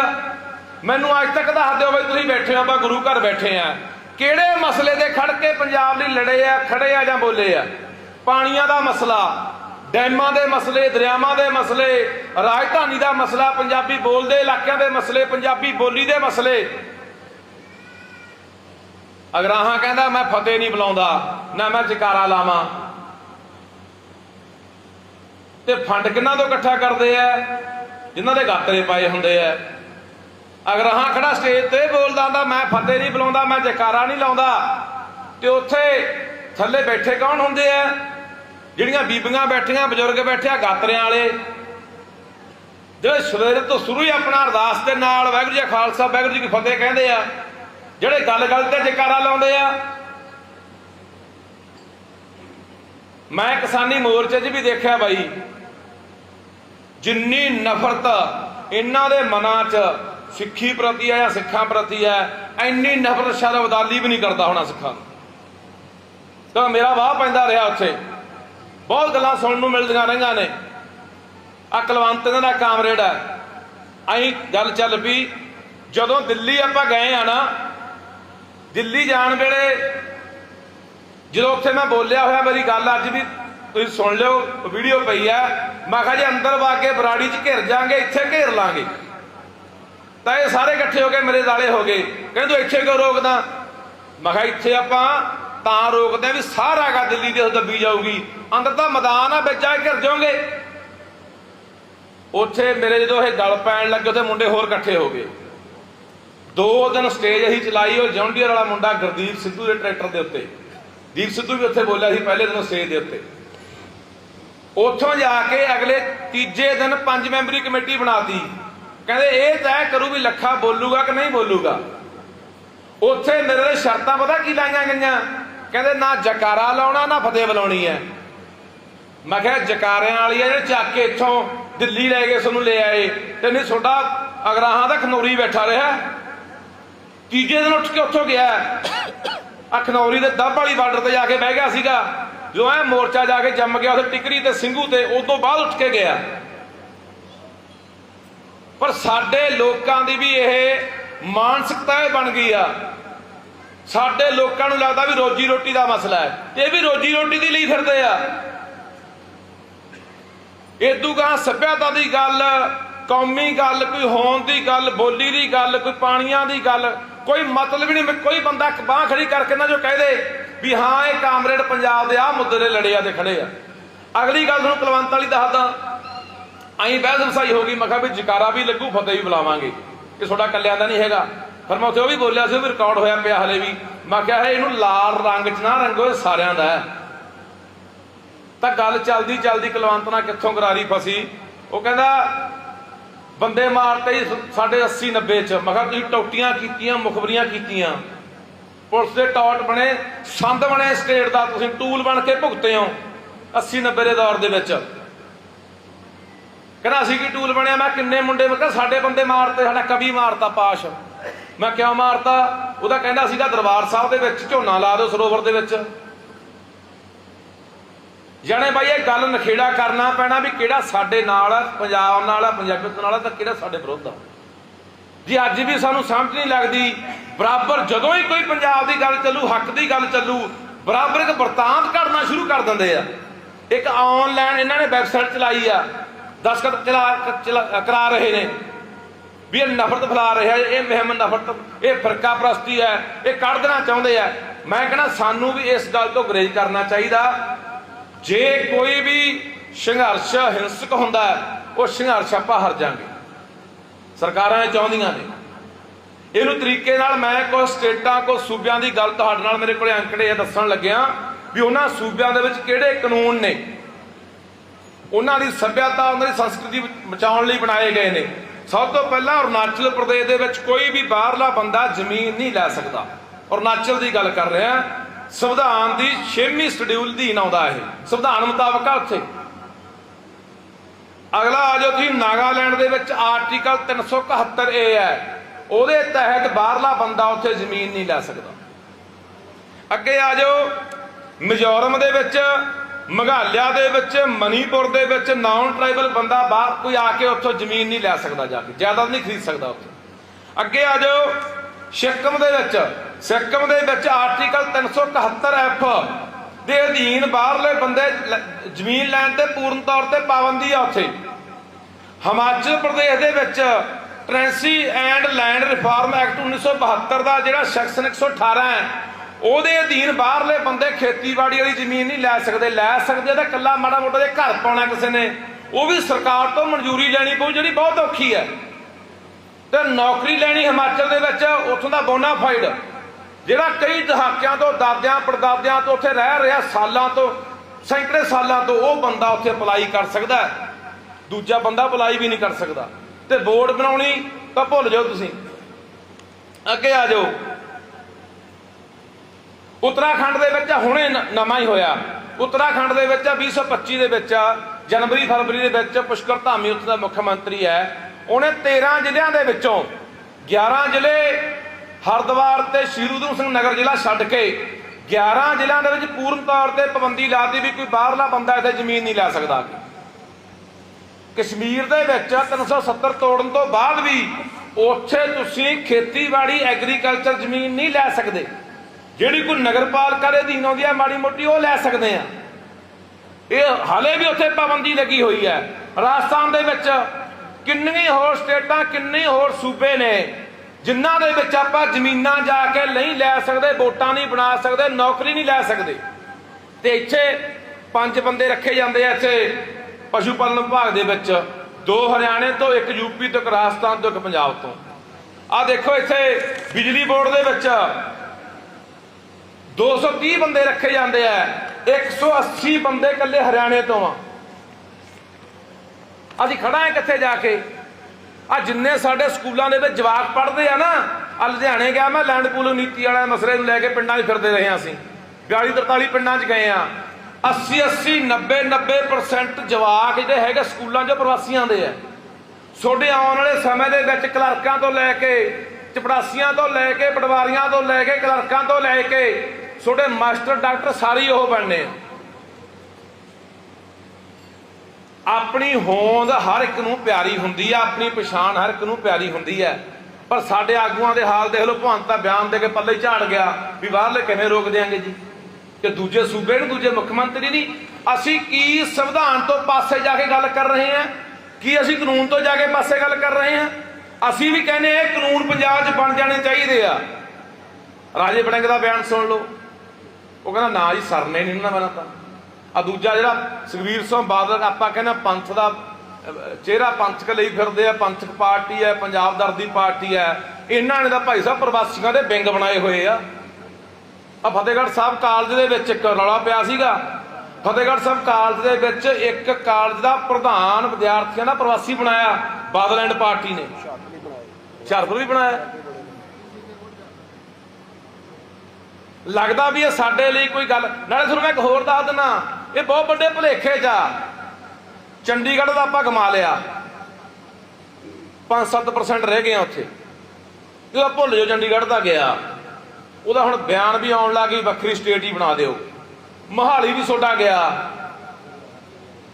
ਮੈਨੂੰ ਅੱਜ ਤੱਕ ਦੱਸ ਦਿਓ ਬਈ, ਤੁਸੀਂ ਬੈਠੇ ਹੋ, ਆਪਾਂ ਗੁਰੂ ਘਰ ਬੈਠੇ ਆ। ਕਿਹੜੇ ਮਸਲੇ ਤੇ ਖੜ ਕੇ ਪੰਜਾਬ ਲਈ ਲੜੇ ਆ, ਖੜੇ ਆ ਜਾਂ ਬੋਲੇ ਆ? ਪਾਣੀਆਂ ਦਾ ਮਸਲਾ, ਡੈਮਾਂ ਦੇ ਮਸਲੇ, ਦਰਿਆਵਾਂ ਦੇ ਮਸਲੇ, ਰਾਜਧਾਨੀ ਦਾ ਮਸਲਾ, ਪੰਜਾਬੀ ਬੋਲਦੇ ਇਲਾਕਿਆਂ ਦੇ ਮਸਲੇ, ਪੰਜਾਬੀ ਬੋਲੀ ਦੇ ਮਸਲੇ। ਅਗਰਾਹਾਂ ਕਹਿੰਦਾ ਮੈਂ ਫਤਿਹ ਨਹੀਂ ਬੁਲਾਉਂਦਾ, ਨਾ ਮੈਂ ਜਕਾਰਾ ਲਾਵਾਂ। ਤੇ ਫੰਡ ਕਿੰਨਾ ਤੋਂ ਇਕੱਠਾ ਕਰਦੇ ਆ ਜਿਨ੍ਹਾਂ ਦੇ ਗਾਤਰੇ ਪਾਏ ਹੁੰਦੇ ਆ ਅਗਰਾਹਾਂ ਖੜਾ ਸਟੇਜ ਤੇ ਬੋਲਦਾ ਹੁੰਦਾ, ਮੈਂ ਫਤਿਹ ਨਹੀਂ ਬੁਲਾਉਂਦਾ, ਮੈਂ ਜਕਾਰਾ ਨਹੀਂ ਲਾਉਂਦਾ, ਤੇ ਉੱਥੇ ਥੱਲੇ ਬੈਠੇ ਕੌਣ ਹੁੰਦੇ ਆ ਜਿਹੜੀਆਂ ਬੀਬੀਆਂ ਬੈਠੀਆਂ, ਬਜ਼ੁਰਗ ਬੈਠੇ ਆ ਗਾਤਰਿਆਂ ਵਾਲੇ। ਜਿਹੜੇ ਸਵੇਰੇ ਤੋਂ ਸ਼ੁਰੂ ਹੀ ਆਪਣਾ ਅਰਦਾਸ ਦੇ ਨਾਲ, ਵਾਹਿਗੁਰੂ ਜੀ ਕਾ ਖਾਲਸਾ, ਵਾਹਿਗੁਰੂ ਜੀ ਕੀ ਫਤਿਹ ਕਹਿੰਦੇ ਆ। ਜਿਹੜੇ ਗੱਲ ਗੱਲ ਤੇ ਜਕਾਰਾ ਲਾਉਂਦੇ ਆ। ਮੈਂ ਕਿਸਾਨੀ ਮੋਰਚੇ 'ਚ ਵੀ ਦੇਖਿਆ ਬਾਈ, ਜਿੰਨੀ ਨਫ਼ਰਤ ਇਹਨਾਂ ਦੇ ਮਨਾਂ 'ਚ ਸਿੱਖੀ ਪ੍ਰਤੀ ਹੈ ਜਾਂ ਸਿੱਖਾਂ ਪ੍ਰਤੀ ਹੈ, ਇੰਨੀ ਨਫ਼ਰਤ ਸ਼ਾਇਦ ਅਬਦਾਲੀ ਵੀ ਨਹੀਂ ਕਰਦਾ ਹੋਣਾ ਸਿੱਖਾਂ ਨੂੰ। ਤਾਂ ਮੇਰਾ ਵਾਹ ਪੈਂਦਾ ਰਿਹਾ ਉੱਥੇ। ਬਹੁਤ ਗੱਲਾਂ ਸੁਣਨ ਨੂੰ ਮਿਲਦੀਆਂ ਰਹੀਆਂ ਨੇ। ਆ ਕੁਲਵੰਤ ਇਹਨਾਂ ਦਾ ਕਾਮਰੇਡ ਹੈ। ਐਂ ਗੱਲ ਚੱਲ ਪਈ, ਜਦੋਂ ਦਿੱਲੀ ਆਪਾਂ ਗਏ ਆ ਨਾ ਦਿੱਲੀ ਜਾਣ ਵੇਲੇ ਜਦੋਂ ਉੱਥੇ ਮੈਂ ਬੋਲਿਆ ਹੋਇਆ, ਮੇਰੀ ਗੱਲ ਅੱਜ ਵੀ ਤੁਸੀਂ ਸੁਣ ਲਿਓ, ਵੀਡੀਓ ਪਈ ਆ ਮੈਂ ਕਿਹਾ ਜੇ, ਅੰਦਰ ਵਾ ਕੇ ਬਰਾੜੀ 'ਚ ਘਿਰ ਜਾਾਂਗੇ, ਇੱਥੇ ਘੇਰ ਲਾਂਗੇ। ਤਾਂ ਇਹ ਸਾਰੇ ਇਕੱਠੇ ਹੋ ਕੇ ਮੇਰੇ ਦਾਲੇ ਹੋ ਗਏ। ਕਹਿੰਦੇ ਇੱਥੇ ਕਿਉਂ ਰੋਕਦਾ? ਮੈਂ ਕਿਹਾ, ਇੱਥੇ ਆਪਾਂ ਤਾਂ ਰੋਕਦੇ ਆ ਵੀ ਸਾਰਾ ਗਾ ਦਿੱਲੀ ਦੇ ਦੱਬੀ ਜਾਊਗੀ। ਅੰਦਰ ਤਾਂ ਮੈਦਾਨ ਆ, ਵਿੱਚ ਆ ਘਿਰ ਜਾਓਗੇ। ਉੱਥੇ ਮੇਰੇ ਜਦੋਂ ਇਹ ਗਲ ਪੈਣ ਲੱਗੇ, ਉੱਥੇ ਮੁੰਡੇ ਹੋਰ ਇਕੱਠੇ ਹੋ ਗਏ। ਦੋ ਦਿਨ ਸਟੇਜ ਅਸੀਂ ਚਲਾਈ, ਉਹ ਜੌਂਡੀਅਰ ਵਾਲਾ ਮੁੰਡਾ ਗੁਰਦੀਪ ਸਿੱਧੂ ਦੇ ਟਰੈਕਟਰ ਦੇ ਉੱਤੇ। ਦੀਪ ਸਿੱਧੂ ਵੀ ਉੱਥੇ ਬੋਲਿਆ ਸੀ ਪਹਿਲੇ ਦਿਨ ਸਟੇਜ ਦੇ ਉੱਤੇ। ਉੱਥੋਂ ਜਾ ਕੇ ਅਗਲੇ ਤੀਜੇ ਦਿਨ ਪੰਜ ਮੈਂਬਰੀ ਕਮੇਟੀ ਬਣਾਤੀ। ਕਹਿੰਦੇ, ਇਹ ਤੈਅ ਕਰੂ ਵੀ ਲੱਖਾ ਬੋਲੂਗਾ ਕਿ ਨਹੀਂ ਬੋਲੂਗਾ। ਉੱਥੇ ਮੇਰੇ ਲਈ ਸ਼ਰਤਾਂ ਪਤਾ ਕੀ ਲਾਈਆਂ ਗਈਆਂ? ਕਹਿੰਦੇ, ਨਾ ਜਕਾਰਾ ਲਾਉਣਾ, ਨਾ ਫਤਿਹ ਬੁਲਾਉਣੀ ਹੈ। ਮੈਂ ਕਿਹਾ, ਜਕਾਰਿਆਂ ਵਾਲੀ ਆ ਜਿਹੜੇ ਚੱਕ ਕੇ ਇੱਥੋਂ ਦਿੱਲੀ ਲੈ ਕੇ ਸਾਨੂੰ ਲੈ ਆਏ। ਤੇ ਨਹੀਂ, ਤੁਹਾਡਾ ਅਗਰਾਹਾਂ ਦਾ ਖਨੌਰੀ ਬੈਠਾ ਰਿਹਾ। ਤੀਜੇ ਦਿਨ ਉੱਠ ਕੇ ਉੱਥੋਂ ਗਿਆ। ਆ ਖਨੌਰੀ ਦੇ ਦੱਬ ਵਾਲੀ ਬਾਰਡਰ ਤੇ ਜਾ ਕੇ ਬਹਿ ਗਿਆ ਸੀਗਾ। ਜੋ ਐ ਮੋਰਚਾ ਜਾ ਕੇ ਜੰਮ ਗਿਆ ਉੱਥੇ ਟਿਕਰੀ ਤੇ ਸਿੰਘੂ ਤੇ ਉਸ ਤੋਂ ਬਾਅਦ ਉੱਠ ਕੇ ਗਿਆ। ਪਰ ਸਾਡੇ ਲੋਕਾਂ ਦੀ ਵੀ ਇਹ ਮਾਨਸਿਕਤਾ ਇਹ ਬਣ ਗਈ ਆ। ਸਾਡੇ ਲੋਕਾਂ ਨੂੰ ਲੱਗਦਾ ਵੀ ਰੋਜੀ ਰੋਟੀ ਦਾ ਮਸਲਾ ਹੈ। ਇਹ ਵੀ ਰੋਜੀ ਰੋਟੀ ਦੀ ਲਈ ਫਿਰਦੇ ਆ। ਇਦੂ ਗਾਂ ਸੱਭਿਅਤਾ ਦੀ ਗੱਲ, ਕੌਮੀ ਗੱਲ, ਕੋਈ ਹੋਣ ਦੀ ਗੱਲ, ਬੋਲੀ ਦੀ ਗੱਲ, ਕੋਈ ਪਾਣੀਆਂ ਦੀ ਗੱਲ ਕੋਈ ਮਤਲਬ ਹੀ ਨਹੀਂ ਕੋਈ ਬੰਦਾ ਬਾਹ ਖੜੀ ਕਰਕੇ ਨਾ ਜੋ ਕਹਿ ਦੇ ਵੀ ਹਾਂ, ਇਹ ਕਾਮਰੇਡ ਪੰਜਾਬ ਦੇ ਆਹ ਮੁੱਦੇ ਦੇ ਲੜੇ ਆ ਤੇ ਖੜੇ ਆ। ਅਗਲੀ ਗੱਲ ਤੁਹਾਨੂੰ ਕੁਲਵੰਤ ਵਾਲੀ ਦੱਸਦਾ। ਆਈ ਬਹਿਸ ਵਸਾਈ ਹੋ ਗਈ ਮੈਂ ਕਿਹਾ ਵੀ ਜਕਾਰਾ ਵੀ ਲੱਗੂ, ਫਤਿਹ ਵੀ ਬੁਲਾਵਾਂਗੇ। ਇਹ ਤੁਹਾਡਾ ਕੱਲਿਆਂ ਦਾ ਨਹੀਂ ਹੈਗਾ। ਫਿਰ ਮੈਂ ਉੱਥੇ ਉਹ ਵੀ ਬੋਲਿਆ ਸੀ, ਉਹ ਵੀ ਰਿਕਾਰਡ ਹੋਇਆ ਪਿਆ ਹਲੇ ਵੀ। ਮੈਂ ਕਿਹਾ ਇਹਨੂੰ ਲਾਲ ਰੰਗ 'ਚ ਨਾ ਰੰਗੋ, ਇਹ ਸਾਰਿਆਂ ਦਾ ਤਾਂ ਗੱਲ ਚੱਲਦੀ ਚੱਲਦੀ ਕਲਵੰਤ ਨਾਲ ਕਿੱਥੋਂ ਗਰਾਰੀ ਫਸੀ? ਉਹ ਕਹਿੰਦਾ ਬੰਦੇ ਮਾਰਤੇ ਹੀ ਸਾਡੇ 80 90 ਚ। ਮੈਂ ਕਿਹਾ ਤੁਸੀਂ ਟੌਟੀਆਂ ਕੀਤੀਆਂ, ਮੁਖਬਰੀਆਂ ਕੀਤੀਆਂ। ਪੁਲਿਸ ਦੇ ਟੌਟ ਬਣੇ, ਸੰਦ ਬਣੇ ਸਟੇਟ ਦਾ, ਤੁਸੀਂ ਟੂਲ ਬਣ ਕੇ ਭੁਗਤੇ ਹੋ 80 90 ਦੇ ਦੌਰ ਦੇ ਵਿੱਚ। ਕਹਿੰਦਾ ਅਸੀਂ ਕੀ ਟੂਲ ਬਣਿਆ? ਮੈਂ ਕਿੰਨੇ ਮੁੰਡੇ, ਮੈਂ ਕਿਹਾ ਸਾਡੇ ਬੰਦੇ ਮਾਰਤੇ, ਸਾਡਾ ਕਵੀ ਮਾਰਤਾ ਪਾਸ਼। ਮੈਂ ਕਿਉਂ ਮਾਰਤਾ? ਉਹਦਾ ਕਹਿੰਦਾ ਸੀਗਾ ਦਰਬਾਰ ਸਾਹਿਬ ਦੇ ਵਿੱਚ ਝੋਨਾ ਲਾ ਦਿਓ ਸਰੋਵਰ ਦੇ ਵਿੱਚ। ਜਾਣੇ ਬਾਈ ਇਹ ਗੱਲ ਨਖੇੜਾ ਕਰਨਾ ਪੈਣਾ ਵੀ ਕਿਹੜਾ ਸਾਡੇ ਨਾਲ ਆ ਪੰਜਾਬ ਨਾਲ ਆ ਪੰਜਾਬੀਅਤ ਨਾਲ ਆ ਤਾਂ ਕਿਹੜਾ ਸਾਡੇ ਵਿਰੁੱਧ ਆ। ਜੀ ਅੱਜ ਵੀ ਸਾਨੂੰ ਸਮਝ ਨਹੀਂ ਲੱਗਦੀ ਬਰਾਬਰ ਜਦੋਂ ਹੀ ਕੋਈ ਪੰਜਾਬ ਦੀ ਗੱਲ ਚੱਲੂ ਹੱਕ ਦੀ ਗੱਲ ਚੱਲੂ ਬਰਾਬਰ ਇੱਕ ਵਰਤਾਂਤ ਕਰਨਾ ਸ਼ੁਰੂ ਕਰ ਦਿੰਦੇ ਆ। ਇੱਕ ਆਨਲਾਈਨ ਇਹਨਾਂ ਨੇ ਵੈਬਸਾਈਟ ਚਲਾਈ ਆ ਦਸਤਖਤ ਚਲਾ ਚਲਾ- ਕਰਾ ਰਹੇ ਨੇ। ਵੀ ਇਹ ਨਫ਼ਰਤ ਫੈਲਾ ਰਿਹਾ ਹੈ, ਇਹ ਮਹਿਮ ਨਫ਼ਰਤ ਇਹ ਫਿਰਕਾ ਪ੍ਰਸਤੀ ਹੈ ਇਹ ਕੱਢ ਦੇਣਾ ਚਾਹੁੰਦੇ ਆ। ਮੈਂ ਕਹਿੰਦਾ ਸਾਨੂੰ ਵੀ ਇਸ ਗੱਲ ਤੋਂ ਗਰੇਜ ਕਰਨਾ ਚਾਹੀਦਾ। ਜੇ ਕੋਈ ਵੀ ਸੰਘਰਸ਼ ਹਿੰਸਕ ਹੁੰਦਾ ਹੈ, ਉਹ ਸੰਘਰਸ਼ ਆਪਾਂ ਹਾਰ ਜਾਾਂਗੇ ਸਰਕਾਰਾਂ ਇਹ ਚਾਹੁੰਦੀਆਂ ਨੇ। ਇਹਨੂੰ ਤਰੀਕੇ ਨਾਲ ਮੈਂ ਕੁਝ ਸਟੇਟਾਂ ਕੋ ਸੂਬਿਆਂ ਦੀ ਗੱਲ ਤੁਹਾਡੇ ਨਾਲ ਮੇਰੇ ਕੋਲੇ ਅੰਕੜੇ ਇਹ ਦੱਸਣ ਲੱਗਿਆ ਵੀ ਉਹਨਾਂ ਸੂਬਿਆਂ ਦੇ ਵਿੱਚ ਕਿਹੜੇ ਕਾਨੂੰਨ ਨੇ? ਉਹਨਾਂ ਦੀ ਸੱਭਿਅਤਾ ਉਹਨਾਂ ਦੀ ਸੰਸਕ੍ਰਿਤੀ ਬਚਾਉਣ ਲਈ ਬਣਾਏ ਗਏ ਨੇ। ਸਭ ਤੋਂ ਪਹਿਲਾਂ ਅਰੁਣਾਚਲ ਪ੍ਰਦੇਸ਼ ਦੇ ਵਿੱਚ ਕੋਈ ਵੀ ਬਾਹਰਲਾ ਬੰਦਾ ਜ਼ਮੀਨ ਨਹੀਂ ਲੈ ਸਕਦਾ। ਅਰੁਣਾਚਲ ਦੀ ਗੱਲ ਕਰ ਰਿਹਾ। ਸੰਵਿਧਾਨ ਦੀ 6ਵੀਂ ਸ਼ਡਿਊਲ ਦੀ ਆਉਂਦਾ ਇਹ। ਸੰਵਿਧਾਨ ਮੁਤਾਬਕ ਆ ਉੱਥੇ। ਅਗਲਾ ਆ ਜਾਓ ਤੁਸੀਂ, ਨਾਗਾਲੈਂਡ ਦੇ ਵਿੱਚ ਆਰਟੀਕਲ 371 ਏ ਹੈ। ਉਹਦੇ ਤਹਿਤ ਬਾਹਰਲਾ ਬੰਦਾ ਉੱਥੇ ਜ਼ਮੀਨ ਨਹੀਂ ਲੈ ਸਕਦਾ। ਅੱਗੇ ਆ ਜਾਓ, ਮਿਜ਼ੋਰਮ ਦੇ ਵਿੱਚ, ਮੇਘਾਲਿਆ ਦੇ ਵਿੱਚ, ਮਨੀਪੁਰ ਦੇ ਵਿੱਚ ਨਾਨ ਟ੍ਰਾਈਬਲ ਬੰਦਾ ਬਾਹਰ ਕੋਈ ਆ ਕੇ ਉੱਥੋਂ ਜ਼ਮੀਨ ਨਹੀਂ ਲੈ ਸਕਦਾ ਜਾ ਕੇ। ਜਾਇਦਾਦ ਨਹੀਂ ਖਰੀਦ ਸਕਦਾ ਉੱਥੇ। ਅੱਗੇ ਆ ਜਾਓ, ਸ਼ਿਕਮ ਦੇ ਵਿੱਚ ਸਿੱਕਮ ਦੇ ਵਿੱਚ ਆਰਟੀਕਲ 371 ਐਫ ਦੇ ਅਧੀਨ ਬਾਹਰਲੇ ਬੰਦੇ ਜ਼ਮੀਨ ਲੈਣ ਤੇ ਪੂਰਨ ਤੌਰ ਤੇ ਪਾਬੰਦੀ ਆ ਉੱਥੇ। ਹਿਮਾਚਲ ਪ੍ਰਦੇਸ਼ ਦੇ ਵਿੱਚ tenancy and land reform act 1972 ਦਾ ਜਿਹੜਾ ਸੈਕਸ਼ਨ 118 ਹੈ, ਉਹਦੇ ਅਧੀਨ ਬਾਹਰਲੇ ਬੰਦੇ ਖੇਤੀਬਾੜੀ ਵਾਲੀ ਜ਼ਮੀਨ ਨਹੀਂ ਲੈ ਸਕਦੇ ਲੈ ਸਕਦੇ ਤਾਂ ਕੱਲਾ ਮਾੜਾ ਮੋਟਾ ਜੇ ਘਰ ਪਾਉਣਾ ਕਿਸੇ ਨੇ। ਉਹ ਵੀ ਸਰਕਾਰ ਤੋਂ ਮਨਜ਼ੂਰੀ ਲੈਣੀ ਪਊ, ਜਿਹੜੀ ਬਹੁਤ ਔਖੀ ਹੈ। ਤੇ ਨੌਕਰੀ ਲੈਣੀ ਹਿਮਾਚਲ ਦੇ ਵਿੱਚ, ਉੱਥੋਂ ਦਾ ਬੋਨਾਫਾਈਡ। ਜਿਹੜਾ ਕਈ ਦਹਾਕਿਆਂ ਤੋਂ, ਦਾਦਿਆਂ, ਪੜਦਾਦਿਆਂ ਤੋਂ ਉੱਥੇ ਰਹਿ ਰਿਹਾ, ਸਾਲਾਂ ਤੋਂ, ਸੈਂਕੜੇ ਸਾਲਾਂ ਤੋਂ ਉਹ ਬੰਦਾ ਉੱਥੇ ਅਪਲਾਈ ਕਰ ਸਕਦਾ ਦੂਜਾ ਬੰਦਾ ਅਪਲਾਈ ਵੀ ਨਹੀਂ ਕਰ ਸਕਦਾ। ਤੇ ਬੋਰਡ ਬਣਾਉਣੀ ਤਾਂ ਭੁੱਲ ਜਾਓ ਤੁਸੀਂ। ਅੱਗੇ ਆ ਜਾਓ। ਉੱਤਰਾਖੰਡ ਦੇ ਵਿੱਚ ਹੁਣੇ ਨਵਾਂ ਹੀ ਹੋਇਆ। ਉੱਤਰਾਖੰਡ ਦੇ ਵਿੱਚ 2025 ਦੇ ਵਿੱਚ ਜਨਵਰੀ, ਫਰਵਰੀ ਦੇ ਵਿੱਚ ਪੁਸ਼ਕਰ ਧਾਮੀ ਉੱਥੇ ਦਾ ਮੁੱਖ ਮੰਤਰੀ ਹੈ। ਉਹਨੇ 13 ਜ਼ਿਲ੍ਹਿਆਂ ਦੇ ਵਿੱਚੋਂ 11 ਜ਼ਿਲ੍ਹੇ ਹਰਦੁਆਰ ਤੇ ਸ਼੍ਰੀ ਊਧਮ ਸਿੰਘ ਨਗਰ ਜ਼ਿਲ੍ਹਾ ਛੱਡ ਕੇ 11 ਜ਼ਿਲ੍ਹਿਆਂ ਦੇ ਵਿੱਚ ਪੂਰਨ ਤੌਰ ਤੇ ਪਾਬੰਦੀ ਲਾਤੀ ਵੀ ਕੋਈ ਬਾਹਰਲਾ ਬੰਦਾ ਇੱਥੇ ਜ਼ਮੀਨ ਨਹੀਂ ਲੈ ਸਕਦਾ। ਕਸ਼ਮੀਰ ਦੇ ਵਿੱਚ 370 ਤੋੜਨ ਤੋਂ ਬਾਅਦ ਵੀ ਉੱਥੇ ਤੁਸੀਂ ਖੇਤੀਬਾੜੀ ਐਗਰੀਕਲਚਰ ਜ਼ਮੀਨ ਨਹੀਂ ਲੈ ਸਕਦੇ। ਜਿਹੜੀ ਕੋਈ ਨਗਰਪਾਲਿਕਾ ਦੇ ਅਧੀਨ ਆਉਂਦੀ ਹੈ, ਮਾੜੀ ਮੋਟੀ ਉਹ ਲੈ ਸਕਦੇ ਆ। ਇਹ ਹਾਲੇ ਵੀ ਉੱਥੇ ਪਾਬੰਦੀ ਲੱਗੀ ਹੋਈ ਹੈ। ਰਾਜਸਥਾਨ ਦੇ ਵਿੱਚ ਕਿੰਨੀ ਹੋਰ ਸਟੇਟਾਂ, ਕਿੰਨੇ ਹੋਰ ਸੂਬੇ ਨੇ ਜਿਨ੍ਹਾਂ ਦੇ ਵਿੱਚ ਆਪਾਂ ਜ਼ਮੀਨਾਂ ਜਾ ਕੇ ਨਹੀਂ ਲੈ ਸਕਦੇ, ਵੋਟਾਂ ਨਹੀਂ ਬਣਾ ਸਕਦੇ, ਨੌਕਰੀ ਨਹੀਂ ਲੈ ਸਕਦੇ। ਤੇ ਇੱਥੇ ਪੰਜ ਬੰਦੇ ਰੱਖੇ ਜਾਂਦੇ ਆ ਇੱਥੇ ਪਸ਼ੂ ਪਾਲਣ ਵਿਭਾਗ ਦੇ ਵਿੱਚ। ਦੋ ਹਰਿਆਣੇ ਤੋਂ, ਇੱਕ ਯੂਪੀ ਤੋਂ, ਇੱਕ ਰਾਜਸਥਾਨ ਤੋਂ, ਇੱਕ ਪੰਜਾਬ ਤੋਂ। ਆ ਦੇਖੋ ਇੱਥੇ ਬਿਜਲੀ ਬੋਰਡ ਦੇ ਵਿੱਚ 230 ਬੰਦੇ ਰੱਖੇ ਜਾਂਦੇ ਆ। 180 ਬੰਦੇ ਇਕੱਲੇ ਹਰਿਆਣੇ ਤੋਂ ਆ। ਅਸੀਂ ਖੜਾ ਹੈ ਕਿੱਥੇ ਜਾ ਕੇ? ਆ ਜਿੰਨੇ ਸਾਡੇ ਸਕੂਲਾਂ ਦੇ ਵਿੱਚ ਜਵਾਕ ਪੜ੍ਹਦੇ ਆ ਨਾ, ਆ ਲੁਧਿਆਣੇ ਗਿਆ ਮੈਂ, ਲੈਂਡ ਪੂਲਿੰਗ ਨੀਤੀ ਵਾਲਾ ਮਸਲੇ ਨੂੰ ਲੈ ਕੇ ਪਿੰਡਾਂ 'ਚ ਫਿਰਦੇ ਰਹੇ ਹਾਂ ਅਸੀਂ। 42 43 ਪਿੰਡਾਂ 'ਚ ਗਏ ਆ 80 80 90 90% ਜਵਾਕ ਜਿਹੜੇ ਹੈਗੇ ਸਕੂਲਾਂ 'ਚ ਪ੍ਰਵਾਸੀਆਂ ਦੇ ਆ। ਤੁਹਾਡੇ ਆਉਣ ਵਾਲੇ ਸਮੇਂ ਦੇ ਵਿੱਚ ਕਲਰਕਾਂ ਤੋਂ ਲੈ ਕੇ, ਚਪੜਾਸੀਆਂ ਤੋਂ ਲੈ ਕੇ, ਪਟਵਾਰੀਆਂ ਤੋਂ ਲੈ ਕੇ, ਕਲਰਕਾਂ ਤੋਂ ਲੈ ਕੇ, ਤੁਹਾਡੇ ਮਾਸਟਰ, ਡਾਕਟਰ ਸਾਰੇ ਉਹ ਬਣਨੇ ਆ। ਆਪਣੀ ਹੋਂਦ ਹਰ ਇੱਕ ਨੂੰ ਪਿਆਰੀ ਹੁੰਦੀ ਆ, ਆਪਣੀ ਪਛਾਣ ਹਰ ਇੱਕ ਨੂੰ ਪਿਆਰੀ ਹੁੰਦੀ ਹੈ ਪਰ ਸਾਡੇ ਆਗੂਆਂ ਦੇ ਹਾਲ ਦੇਖ ਲਓ ਭਵੰਤ ਤਾਂ ਬਿਆਨ ਦੇ ਕੇ ਪੱਲੇ ਝਾੜ ਗਿਆ ਵੀ ਬਾਹਰਲੇ ਕਿਵੇਂ ਰੋਕ ਦਿਆਂਗੇ ਜੀ? ਕਿ ਦੂਜੇ ਸੂਬੇ ਨੂੰ ਦੂਜੇ ਮੁੱਖ ਮੰਤਰੀ ਨਹੀਂ, ਅਸੀਂ ਕੀ ਸੰਵਿਧਾਨ ਤੋਂ ਪਾਸੇ ਜਾ ਕੇ ਗੱਲ ਕਰ ਰਹੇ ਹਾਂ? ਕੀ ਅਸੀਂ ਕਾਨੂੰਨ ਤੋਂ ਜਾ ਕੇ ਪਾਸੇ ਗੱਲ ਕਰ ਰਹੇ ਹਾਂ? ਅਸੀਂ ਵੀ ਕਹਿੰਦੇ ਇਹ ਕਾਨੂੰਨ ਪੰਜਾਬ 'ਚ ਬਣ ਜਾਣੇ ਚਾਹੀਦੇ ਆ। ਰਾਜੇ ਬੜਿੰਗ ਦਾ ਬਿਆਨ ਸੁਣ ਲਓ। ਉਹ ਕਹਿੰਦਾ, ਨਾ ਜੀ, ਸਰਨੇ ਨਹੀਂ ਇਹਨਾਂ ਬਣਾ ਤਾਂ। ਆ ਦੂਜਾ ਜਿਹੜਾ ਸੁਖਵੀਰ ਸਿੰਘ ਬਾਦਲ ਆਪਾਂ ਕਹਿੰਦੇ ਪੰਥ ਦਾ ਚਿਹਰਾ ਪੰਥਕ ਲਈ ਫਿਰਦੇ ਆ, ਪੰਥਕ ਪਾਰਟੀ ਹੈ, ਪੰਜਾਬ ਦਰਦੀ ਪਾਰਟੀ ਹੈ। ਇਹਨਾਂ ਨੇ ਤਾਂ ਭਾਈ ਸਾਹਿਬ ਪ੍ਰਵਾਸੀਆਂ ਦੇ ਵਿੰਗ ਬਣਾਏ ਹੋਏ ਆ। ਆ ਫਤਿਹਗੜ੍ਹ ਸਾਹਿਬ ਕਾਲਜ ਦੇ ਵਿੱਚ ਇੱਕ ਰੌਲਾ ਪਿਆ ਸੀਗਾ। ਫਤਿਹਗੜ੍ਹ ਸਾਹਿਬ ਕਾਲਜ ਦੇ ਵਿੱਚ ਇੱਕ ਕਾਲਜ ਦਾ ਪ੍ਰਧਾਨ ਵਿਦਿਆਰਥੀਆਂ ਦਾ ਪ੍ਰਵਾਸੀ ਬਣਾਇਆ ਬਾਦਲੈਂਡ ਪਾਰਟੀ ਨੇ। ਹੁਸ਼ਿਆਰਪੁਰ ਵੀ ਬਣਾਇਆ। ਲੱਗਦਾ ਵੀ ਇਹ ਸਾਡੇ ਲਈ ਕੋਈ ਗੱਲ, ਨਾਲੇ ਤੁਹਾਨੂੰ ਮੈਂ ਇੱਕ ਹੋਰ ਦੱਸ ਦਿੰਦਾ। ਇਹ ਬਹੁਤ ਵੱਡੇ ਭੁਲੇਖੇ 'ਚ ਆ। ਚੰਡੀਗੜ੍ਹ ਦਾ ਆਪਾਂ ਕਮਾ ਲਿਆ। 5-7% ਰਹਿ ਗਏ ਆ ਉੱਥੇ ਇਹ ਭੁੱਲ ਜਾਓ, ਚੰਡੀਗੜ੍ਹ ਦਾ ਗਿਆ। ਉਹਦਾ ਹੁਣ ਬਿਆਨ ਵੀ ਆਉਣ ਲੱਗ ਗਈ, ਵੱਖਰੀ ਸਟੇਟ ਹੀ ਬਣਾ ਦਿਓ। ਮਹਾਲੀ ਵੀ ਸੋਡਾ ਗਿਆ।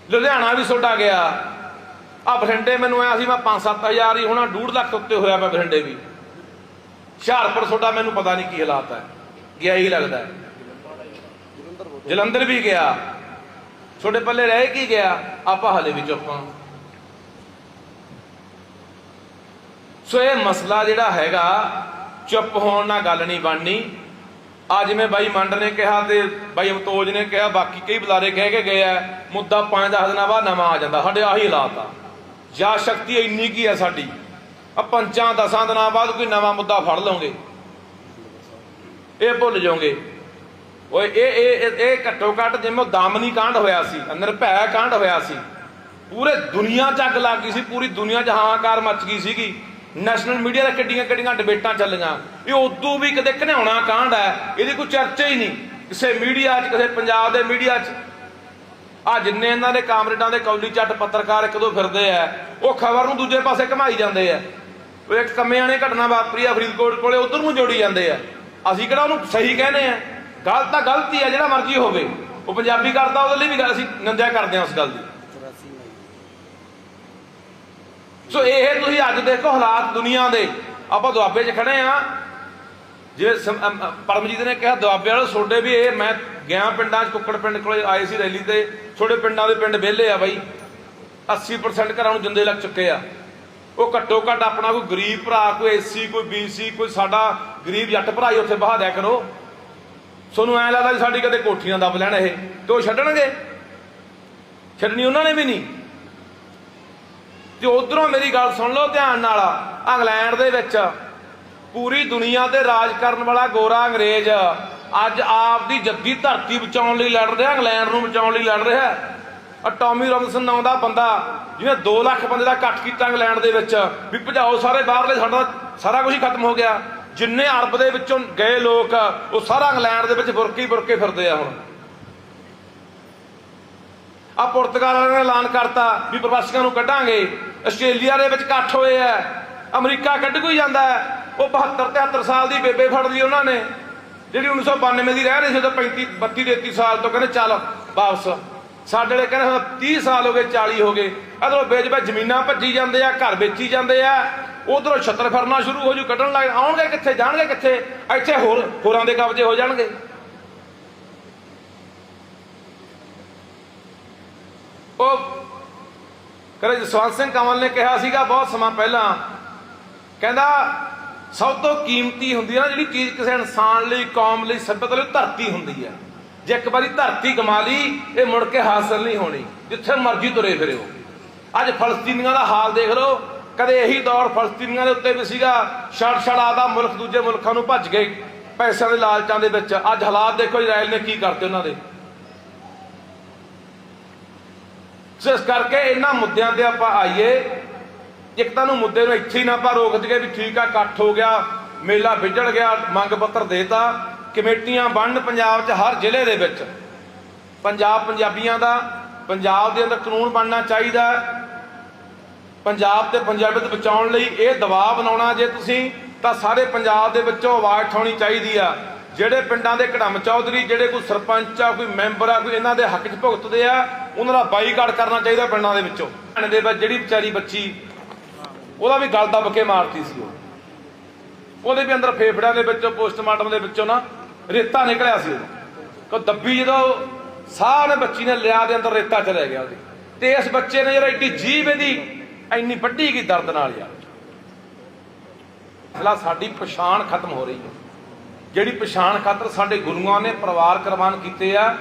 ਲੁਧਿਆਣਾ ਵੀ ਸੋਡਾ ਗਿਆ। ਆ ਬਠਿੰਡੇ ਮੈਨੂੰ ਆਇਆ ਸੀ, ਮੈਂ 5-7000 ਹੀ ਹੋਣਾ 2.5 ਲੱਖ ਉੱਤੇ ਹੋਇਆ ਮੈਂ ਬਠਿੰਡੇ ਵੀ। ਹੁਸ਼ਿਆਰਪੁਰ ਸੋਡਾ ਮੈਨੂੰ ਪਤਾ ਨਹੀਂ ਕੀ ਹਾਲਾਤ ਹੈ ਗਿਆ ਹੀ ਲੱਗਦਾ। ਜਲੰਧਰ ਵੀ ਗਿਆ। ਛੋਟੇ ਪੱਲੇ ਰਹਿ ਕੀ ਗਿਆ? ਆਪਾਂ ਹਲੇ ਵੀ ਚੁੱਪ ਹਾਂ। ਸੋ ਇਹ ਮਸਲਾ ਜਿਹੜਾ ਹੈਗਾ, ਚੁੱਪ ਹੋਣ ਨਾਲ ਗੱਲ ਨਹੀਂ ਬਣਨੀ। ਅੱਜ ਮੈਂ ਬਾਈ ਮੰਡ ਨੇ ਕਿਹਾ ਤੇ ਬਾਈ ਅਮਤੋਜ ਨੇ ਕਿਹਾ, ਬਾਕੀ ਕਈ ਬੁਲਾਰੇ ਕਹਿ ਕੇ ਗਏ ਆ, ਮੁੱਦਾ 5-10 ਦਿਨਾਂ ਬਾਅਦ ਨਵਾਂ ਆ ਜਾਂਦਾ, ਸਾਡੇ ਆਹੀ ਹਾਲਾਤ ਆ। ਜਾਂ ਸ਼ਕਤੀ ਇੰਨੀ ਕੀ ਆ ਸਾਡੀ? ਆ ਪੰਜਾਂ ਦਸਾਂ ਦਿਨਾਂ ਬਾਅਦ ਕੋਈ ਨਵਾਂ ਮੁੱਦਾ ਫੜ ਲਓਗੇ। ਇਹ ਭੁੱਲ ਜਾਓਗੇ। ਓਏ, ਇਹ ਇਹ, ਇਹ- ਘੱਟੋ ਘੱਟ ਜਿਵੇਂ ਦਾਮਨੀ ਕਾਂਡ ਹੋਇਆ ਸੀ ਨਿਰਭੈ ਕਾਂਡ ਹੋਇਆ ਸੀ, ਪੂਰੇ ਦੁਨੀਆ 'ਚ ਅੱਗ ਲੱਗ ਗਈ ਸੀ, ਪੂਰੀ ਦੁਨੀਆ 'ਚ ਹਾਹਾਕਾਰ ਮਚ ਗਈ ਸੀਗੀ। ਨੈਸ਼ਨਲ ਮੀਡੀਆ ਦੇ ਕਿੱਡੀਆਂ ਕਿੱਡੀਆਂ ਡਿਬੇਟਾਂ ਚੱਲੀਆਂ। ਇਹ ਉਦੋਂ ਵੀ ਕਦੇ ਘਨਿਆਉਣਾ ਕਾਂਡ ਹੈ, ਇਹਦੀ ਕੋਈ ਚਰਚਾ ਹੀ ਨਹੀਂ। ਕਿਸੇ ਮੀਡੀਆ 'ਚ, ਕਿਸੇ ਪੰਜਾਬ ਦੇ ਮੀਡੀਆ 'ਚ। ਆ ਜਿੰਨੇ ਇਹਨਾਂ ਦੇ ਕਾਮਰੇਡਾਂ ਦੇ ਕੌਲੀ ਚੱਟ ਪੱਤਰਕਾਰ ਇੱਕ ਦੋ ਫਿਰਦੇ ਆ, ਉਹ ਖਬਰ ਨੂੰ ਦੂਜੇ ਪਾਸੇ ਘਮਾਈ ਜਾਂਦੇ ਆ। ਉਹ ਇੱਕ ਕੰਮਿਆਂ ਨੇ ਘਟਨਾ ਵਾਪਰੀ ਆ ਫਰੀਦਕੋਟ ਕੋਲੇ, ਉਧਰ ਨੂੰ ਜੋੜੀ ਜਾਂਦੇ ਆ। ਅਸੀਂ ਕਿਹੜਾ ਉਹਨੂੰ ਸਹੀ ਕਹਿੰਦੇ ਆ? ਗਲਤ ਤਾਂ ਗਲਤੀ ਆ, ਜਿਹੜਾ ਮਰਜ਼ੀ ਹੋਵੇ। ਉਹ ਪੰਜਾਬੀ ਕਰਦਾ, ਉਹਦੇ ਲਈ ਵੀ ਗੱਲ- ਅਸੀਂ ਨਿੰਦਿਆ ਕਰਦੇ ਆ ਉਸ ਗੱਲ ਦੀ। ਸੋ ਇਹ ਤੁਸੀਂ ਅੱਜ ਦੇਖੋ ਹਾਲਾਤ ਦੁਨੀਆ ਦੇ। ਆਪਾਂ ਦੁਆਬੇ 'ਚ ਖੜੇ ਆ ਜੇ ਪਰਮਜੀਤ ਨੇ ਕਿਹਾ, ਦੁਆਬੇ ਵਾਲੇ ਛੋਡੇ ਵੀ ਇਹ, ਮੈਂ ਗਿਆ ਪਿੰਡਾਂ 'ਚ, ਕੁੱਕੜ ਪਿੰਡ ਕੋਲੇ ਆਏ ਸੀ ਰੈਲੀ ਤੇ। ਛੋਡੇ ਪਿੰਡਾਂ ਦੇ ਪਿੰਡ ਵਿਹਲੇ ਆ ਬਾਈ। 80% ਘਰਾਂ ਨੂੰ ਜਿੰਦੇ ਲੱਗ ਚੁੱਕੇ ਆ। ਉਹ ਘੱਟੋ ਘੱਟ ਆਪਣਾ ਕੋਈ ਗਰੀਬ ਭਰਾ, ਕੋਈ ਐਸਸੀ ਕੋਈ ਬੀਸੀ, ਕੋਈ ਸਾਡਾ ਗਰੀਬ ਜੱਟ ਭਰਾ ਹੀ ਉੱਥੇ ਬਹਾ ਦਿਆ ਕਰੋ। ਤੁਹਾਨੂੰ ਐ ਲੱਗਦਾ ਵੀ ਸਾਡੀ ਕਦੇ ਕੋਠੀਆਂ ਦੱਬ ਲੈਣ ਇਹ। ਤੇ ਉਹ ਛੱਡਣਗੇ? ਛੱਡਣੀ ਉਹਨਾਂ ਨੇ ਵੀ ਨਹੀਂ। ਤੇ ਉਧਰੋਂ ਮੇਰੀ ਗੱਲ ਸੁਣ ਲਓ ਧਿਆਨ ਨਾਲ। ਇੰਗਲੈਂਡ ਦੇ ਵਿੱਚ ਪੂਰੀ ਦੁਨੀਆ ਤੇ ਰਾਜ ਕਰਨ ਵਾਲਾ ਗੋਰਾ ਅੰਗਰੇਜ਼ ਅੱਜ ਆਪ ਦੀ ਜੱਦੀ ਧਰਤੀ ਬਚਾਉਣ ਲਈ ਲੜ ਰਿਹਾ, ਇੰਗਲੈਂਡ ਨੂੰ ਬਚਾਉਣ ਲਈ ਲੜ ਰਿਹਾ। ਆ ਟੌਮੀ ਰੌਬਿਨਸਨ ਨਾਮ ਦਾ ਬੰਦਾ, ਜਿਹਨੇ 2 ਲੱਖ ਬੰਦੇ ਦਾ ਇਕੱਠ ਕੀਤਾ ਇੰਗਲੈਂਡ ਦੇ ਵਿੱਚ, ਵੀ ਭਜਾਓ ਸਾਰੇ ਬਾਹਰਲੇ, ਸਾਡਾ ਸਾਰਾ ਕੁਝ ਹੀ ਖਤਮ ਹੋ ਗਿਆ। ਜਿੰਨੇ ਅਰਬ ਦੇ ਵਿੱਚੋਂ ਗਏ ਲੋਕ, ਉਹ ਸਾਰਾ ਇੰਗਲੈਂਡ ਦੇ ਵਿੱਚ ਬੁਰਕੀ ਬੁਰਕੇ ਫਿਰਦੇ ਆ ਹੁਣ। ਆ ਪੁਰਤਗਾਲ ਵਾਲਿਆਂ ਨੇ ਐਲਾਨ ਕਰਤਾ ਵੀ ਪ੍ਰਵਾਸੀਆਂ ਨੂੰ ਕੱਢਾਂਗੇ। ਆਸਟ੍ਰੇਲੀਆ ਦੇ ਵਿੱਚ ਇਕੱਠ ਹੋਏ ਆ। ਅਮਰੀਕਾ ਕੱਢ ਕੋਈ ਜਾਂਦਾ ਉਹ 72 73 ਸਾਲ ਦੀ ਬੇਬੇ ਫੜ ਲਈ ਉਹਨਾਂ ਨੇ। ਜਿਹੜੀ 1992 ਦੀ ਰਹਿ ਰਹੀ ਸੀ, ਉਹ 35 32 33 ਸਾਲ ਤੋਂ ਕਹਿੰਦੇ ਚੱਲ ਵਾਪਸ। ਸਾਡੇ ਵਾਲੇ ਕਹਿੰਦੇ ਹੁਣ 30 ਸਾਲ ਹੋ ਗਏ 40 ਹੋ ਗਏ। ਅਧਰੋਂ ਵੇਚ ਵੇ ਜ਼ਮੀਨਾਂ ਭੱਜੀ ਜਾਂਦੇ ਆ, ਘਰ ਵੇਚੀ ਜਾਂਦੇ ਆ। ਉਧਰੋਂ ਛੱਤਰ ਫਿਰਨਾ ਸ਼ੁਰੂ ਹੋ ਜੂ, ਕੱਢਣ ਲੱਗ ਆਉਣਗੇ ਕਿੱਥੇ, ਜਾਣਗੇ ਕਿੱਥੇ? ਇੱਥੇ ਹੋਰ ਹੋਰਾਂ ਦੇ ਕਬਜ਼ੇ ਹੋ ਜਾਣਗੇ। ਉਹ ਕਰੇ ਜਸਵੰਤ ਸਿੰਘ ਕੰਵਲ ਨੇ ਕਿਹਾ ਸੀਗਾ ਬਹੁਤ ਸਮਾਂ ਪਹਿਲਾਂ, ਕਹਿੰਦਾ, ਸਭ ਤੋਂ ਕੀਮਤੀ ਹੁੰਦੀ ਹੈ ਨਾ ਜਿਹੜੀ ਚੀਜ਼ ਕਿਸੇ ਇਨਸਾਨ ਲਈ, ਕੌਮ ਲਈ, ਸਭਿਅਤਾ ਲਈ ਧਰਤੀ ਹੁੰਦੀ ਹੈ ਜੇ ਇੱਕ ਵਾਰੀ ਧਰਤੀ ਕਮਾ ਲਈ, ਇਹ ਮੁੜ ਕੇ ਹਾਸਲ ਨਹੀਂ ਹੋਣੀ, ਜਿੱਥੇ ਮਰਜ਼ੀ ਤੁਰੇ ਫਿਰਿਓ। ਅੱਜ ਫਲਸਤੀਨੀਆਂ ਦਾ ਹਾਲ ਦੇਖ ਲਓ ਕਦੇ ਇਹੀ ਦੌਰ ਫਲਸਤੀਨੀਆਂ ਦੇ ਉੱਤੇ ਵੀ ਸੀਗਾ, ਛੜ ਛੜਾ ਦਾ ਮੁਲਕ ਦੂਜੇ ਮੁਲਕਾਂ ਨੂੰ ਭੱਜ ਗਏ, ਪੈਸਿਆਂ ਦੇ ਲਾਲਚਾਂ ਦੇ ਵਿੱਚ। ਅੱਜ ਹਾਲਾਤ ਦੇਖੋ ਇਜ਼ਰਾਈਲ ਨੇ ਕੀ ਕਰਤੇ ਉਹਨਾਂ ਦੇ। ਇਸ ਕਰਕੇ ਇਹਨਾਂ ਮੁੱਦਿਆਂ ਤੇ ਆਪਾਂ ਆਈਏ। ਇੱਕ ਤਾਂ ਨੂੰ ਮੁੱਦੇ ਨੂੰ ਇੱਥੇ ਹੀ ਨਾ ਆਪਾਂ ਰੋਕ ਦਈਏ ਵੀ ਠੀਕ ਆ, ਇਕੱਠ ਹੋ ਗਿਆ, ਮੇਲਾ ਵਿਜੜ ਗਿਆ, ਮੰਗ ਪੱਤਰ ਦੇਤਾ। ਕਮੇਟੀਆਂ ਬਣਨ ਪੰਜਾਬ 'ਚ ਹਰ ਜ਼ਿਲ੍ਹੇ ਦੇ ਵਿੱਚ। ਪੰਜਾਬ ਪੰਜਾਬੀਆਂ ਦਾ, ਪੰਜਾਬ ਦੇ ਅੰਦਰ ਕਾਨੂੰਨ ਬਣਨਾ ਚਾਹੀਦਾ। ਪੰਜਾਬ ਤੇ ਪੰਜਾਬੀਅਤ ਬਚਾਉਣ ਲਈ ਇਹ ਦਬਾਅ ਬਣਾਉਣਾ ਜੇ ਤੁਸੀਂ, ਤਾਂ ਸਾਰੇ ਪੰਜਾਬ ਦੇ ਵਿੱਚੋਂ ਆਵਾਜ਼ ਉਠਾਉਣੀ ਚਾਹੀਦੀ ਆ। ਜਿਹੜੇ ਪਿੰਡਾਂ ਦੇ ਘੜਮ ਚੌਧਰੀ, ਜਿਹੜੇ ਕੋਈ ਸਰਪੰਚ ਆ, ਕੋਈ ਮੈਂਬਰ ਆ, ਕੋਈ ਇਹਨਾਂ ਦੇ ਹੱਕ 'ਚ ਭੁਗਤਦੇ ਆ, ਉਹਨਾਂ ਦਾ ਬਾਈਕਾਟ ਕਰਨਾ ਚਾਹੀਦਾ ਪਿੰਡਾਂ ਦੇ ਵਿੱਚੋਂ। ਭੈਣ ਦੇ ਵਿੱਚ ਜਿਹੜੀ ਵਿਚਾਰੀ ਬੱਚੀ, ਉਹਦਾ ਵੀ ਗਲ ਦੱਬ ਕੇ ਮਾਰਤੀ ਸੀ ਉਹ। ਉਹਦੇ ਵੀ ਅੰਦਰ ਫੇਫੜਿਆਂ ਦੇ ਵਿੱਚੋਂ, ਪੋਸਟਮਾਰਟਮ ਦੇ ਵਿੱਚੋਂ ਨਾ ਰੇਤਾ ਨਿਕਲਿਆ ਸੀ ਉਹਦਾ। ਕੋ ਦੱਬੀ ਜਦੋਂ ਸਾਹ ਨੇ ਬੱਚੀ ਨੇ ਲਿਆ ਦੇ ਅੰਦਰ ਰੇਤਾ ਚਲਿਆ ਗਿਆ ਉਹਦੇ। ਤੇ ਇਸ ਬੱਚੇ ਨੇ ਜਿਹੜਾ ਇੱਡੀ ਜੀਭ ਇਹਦੀ ਇੰਨੀ ਵੱਡੀ ਕੀ ਦਰਦ ਨਾਲ ਯਾਰ। ਅਸਲਾ ਸਾਡੀ ਪਛਾਣ ਖਤਮ ਹੋ ਰਹੀ ਹੈ। ਜਿਹੜੀ ਪਛਾਣ ਖਾਤਰ ਸਾਡੇ ਗੁਰੂਆਂ ਨੇ ਪਰਿਵਾਰ ਕੁਰਬਾਨ ਕੀਤੇ ਆ,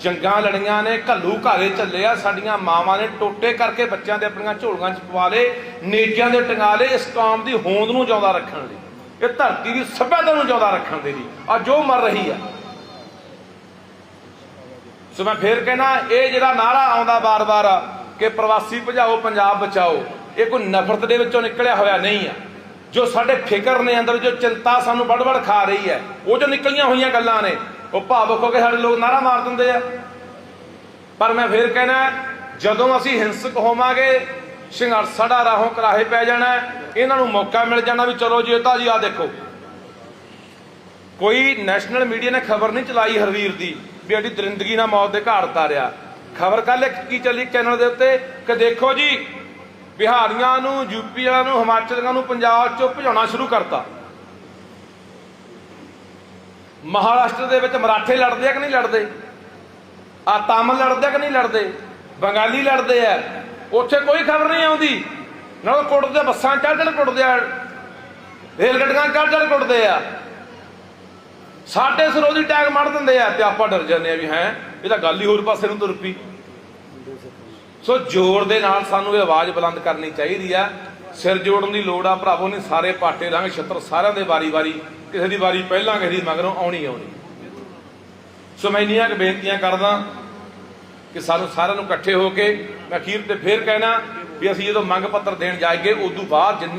ਜੰਗਾਂ ਲੜੀਆਂ ਨੇ, ਘੱਲੂ ਘਾਰੇ ਚੱਲੇ ਆ, ਸਾਡੀਆਂ ਮਾਵਾਂ ਨੇ ਟੋਟੇ ਕਰਕੇ ਬੱਚਿਆਂ ਦੇ ਆਪਣੀਆਂ ਝੋਲੀਆਂ 'ਚ ਪਵਾ ਲਏ, ਨੇਜਿਆਂ ਦੇ ਟੰਗਾ ਲਏ, ਇਸ ਕੌਮ ਦੀ ਹੋਂਦ ਨੂੰ ਜਿਉਂਦਾ ਰੱਖਣ ਲਈ, ਇਹ ਧਰਤੀ ਦੀ ਸੱਭਿਅਤਾ ਨੂੰ ਜਿਉਂਦਾ ਰੱਖਣ ਦੇ ਲਈ ਆ ਜੋ ਮਰ ਰਹੀ ਆ। ਸੋ ਮੈਂ ਫੇਰ ਕਹਿਣਾ, ਇਹ ਜਿਹੜਾ ਨਾਰਾ ਆਉਂਦਾ ਬਾਰ-ਬਾਰ ਕਿ ਪ੍ਰਵਾਸੀ ਭਜਾਓ, ਪੰਜਾਬ ਬਚਾਓ, ਇਹ ਕੋਈ ਨਫ਼ਰਤ ਦੇ ਵਿੱਚੋਂ ਨਿਕਲਿਆ ਹੋਇਆ ਨਹੀਂ ਆ। ਜੋ ਸਾਡੇ ਫਿਕਰ ਨੇ ਅੰਦਰ, ਜੋ ਚਿੰਤਾ ਸਾਨੂੰ ਵੜ-ਵੜ ਖਾ ਰਹੀ ਹੈ, ਉਹ ਜੋ ਨਿਕਲੀਆਂ ਹੋਈਆਂ ਗੱਲਾਂ ਨੇ, ਉਹ ਭਾਵੁਕ ਹੋ ਕੇ ਸਾਡੇ ਲੋਕ ਨਾਰਾ ਮਾਰ ਦਿੰਦੇ ਆ। ਪਰ ਮੈਂ ਫੇਰ ਕਹਿਣਾ ਜਦੋਂ ਅਸੀਂ ਹਿੰਸਕ ਹੋਵਾਂਗੇ, ਸੰਘਰਸ਼ ਸਾਡਾ ਰਾਹੋਂ ਕਰਾਹੇ ਪੈ ਜਾਣਾ ਇਹਨਾਂ ਨੂੰ ਮੌਕਾ ਮਿਲ ਜਾਣਾ ਵੀ ਚਲੋ ਜੀ, ਇਹ ਤਾਂ ਜੀ ਆ ਦੇਖੋ। ਕੋਈ ਨੈਸ਼ਨਲ ਮੀਡੀਆ ਨੇ ਖਬਰ ਨਹੀਂ ਚਲਾਈ ਹਰਵੀਰ ਦੀ, ਵੀ ਸਾਡੀ ਦਰਿੰਦਗੀ ਨਾਲ ਮੌਤ ਦੇ ਘਾਟ ਤਾਰਿਆ ਖਬਰ ਕੱਲ ਕੀ ਚੱਲੀ ਚੈਨਲ ਦੇ ਉੱਤੇ? ਕਿ ਦੇਖੋ ਜੀ, ਬਿਹਾਰੀਆਂ ਨੂੰ ਯੂਪੀ ਵਾਲਿਆਂ ਨੂੰ, ਹਿਮਾਚਲੀਆਂ ਨੂੰ ਪੰਜਾਬ ਚੋਂ ਭਜਾਉਣਾ ਸ਼ੁਰੂ ਕਰਤਾ। ਮਹਾਰਾਸ਼ਟਰ ਦੇ ਵਿੱਚ ਮਰਾਠੇ ਲੜਦੇ ਆ ਕਿ ਨਹੀਂ ਲੜਦੇ? ਆ ਤਾਮਿਲ ਲੜਦੇ ਆ ਕਿ ਨਹੀਂ ਲੜਦੇ? ਬੰਗਾਲੀ ਲੜਦੇ ਆ। ਉੱਥੇ ਕੋਈ ਖਬਰ ਨਹੀਂ ਆਉਂਦੀ। ਨਾਲ ਕੁੱਟਦੇ ਬੱਸਾਂ ਚੜ ਚੜ੍ਹ ਕੁੱਟਦੇ ਆ ਰੇਲ ਗੱਡੀਆਂ ਚੜ੍ਹ ਚੜ੍ਹ ਕੁੱਟਦੇ ਆ। ਸਾਡੇ ਸਰੋਦੀ ਟੈਗ ਮੜ ਦਿੰਦੇ ਆ ਤੇ ਆਪਾਂ ਡਰ ਜਾਂਦੇ ਆ ਵੀ ਹੈ। ਇਹ ਤਾਂ ਗੱਲ ਹੀ ਹੋਰ ਪਾਸੇ ਨੂੰ ਤੁਰ ਪਈ। ਸੋ ਜ਼ੋਰ ਦੇ ਨਾਲ ਸਾਨੂੰ ਇਹ ਆਵਾਜ਼ ਬੁਲੰਦ ਕਰਨੀ ਚਾਹੀਦੀ ਆ। ਸਿਰ ਜੋੜਨ ਦੀ ਲੋੜ ਆ ਭਰਾਵੋ ਨੇ ਸਾਰੇ ਪਾਟੇ ਰੰਗ ਛੱਤਰ ਸਾਰਿਆਂ ਦੇ ਵਾਰੀ-ਵਾਰੀ ਕਿਸੇ ਦੀ ਵਾਰੀ ਪਹਿਲਾਂ, ਕਿਸੇ ਦੀ ਮਗਰੋਂ ਆਉਣੀ ਆਉਣੀ। ਸੋ ਮੈਂ ਇੰਨੀਆਂ ਕੁ ਬੇਨਤੀਆਂ ਕਰਦਾ ਕਿ ਸਾਨੂੰ ਸਾਰਿਆਂ ਨੂੰ ਇਕੱਠੇ ਹੋ ਕੇ, ਮੈਂ ਅਖੀਰ ਤੇ ਫੇਰ ਕਹਿਣਾ ਵੀ ਅਸੀਂ ਜਦੋਂ ਮੰਗ ਪੱਤਰ ਦੇਣ ਜਾਈਏ, ਉਦੋਂ ਬਾਅਦ ਜਿੰਨੇ